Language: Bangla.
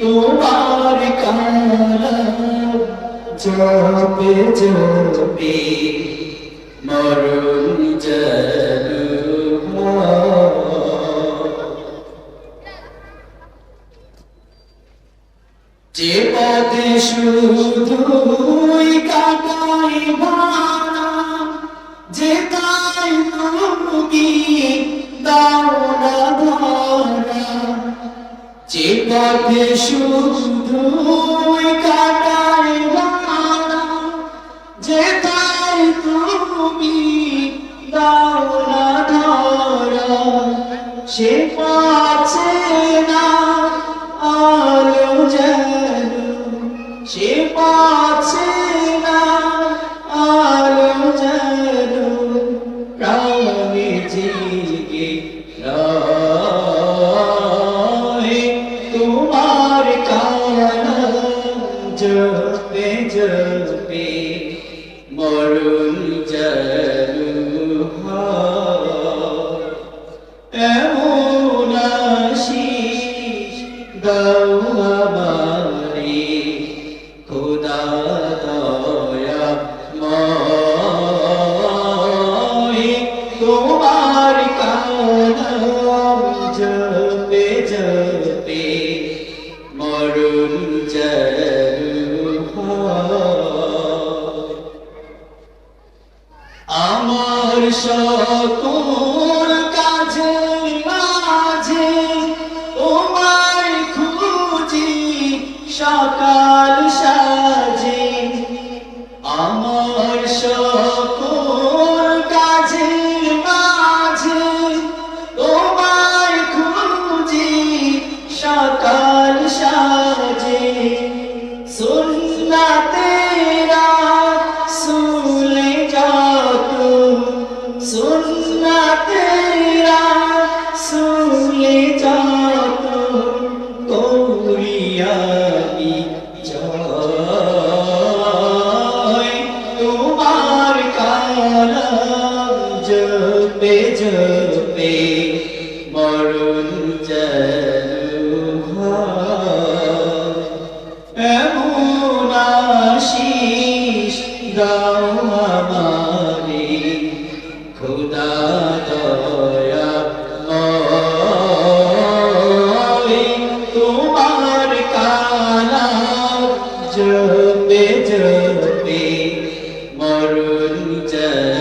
তোমার কালাম জপে জপে মরণ যেন যে পথে শুধুই কাটাই ভাড়া যে তাই তুমি যে পথে শুধুই কাটাই যে তাই তুমি দাও না ধরা, সে আলো যেন, সে পাচ্ছে না আলো যেন, প্রাণে জেগে জপে জপে মরণ হয় এমন আশিস দাও আমারে খোদা দয়া ময় তোমার শকুর কাছে, মাঝে তোমায় খুঁজি, সকাল সাজে। আমার শকুর কাছে, মাঝে তোমায় খুঁজি, সকাল সাজে। সুন্নাতে sono চলতে চলতে মরণ যায়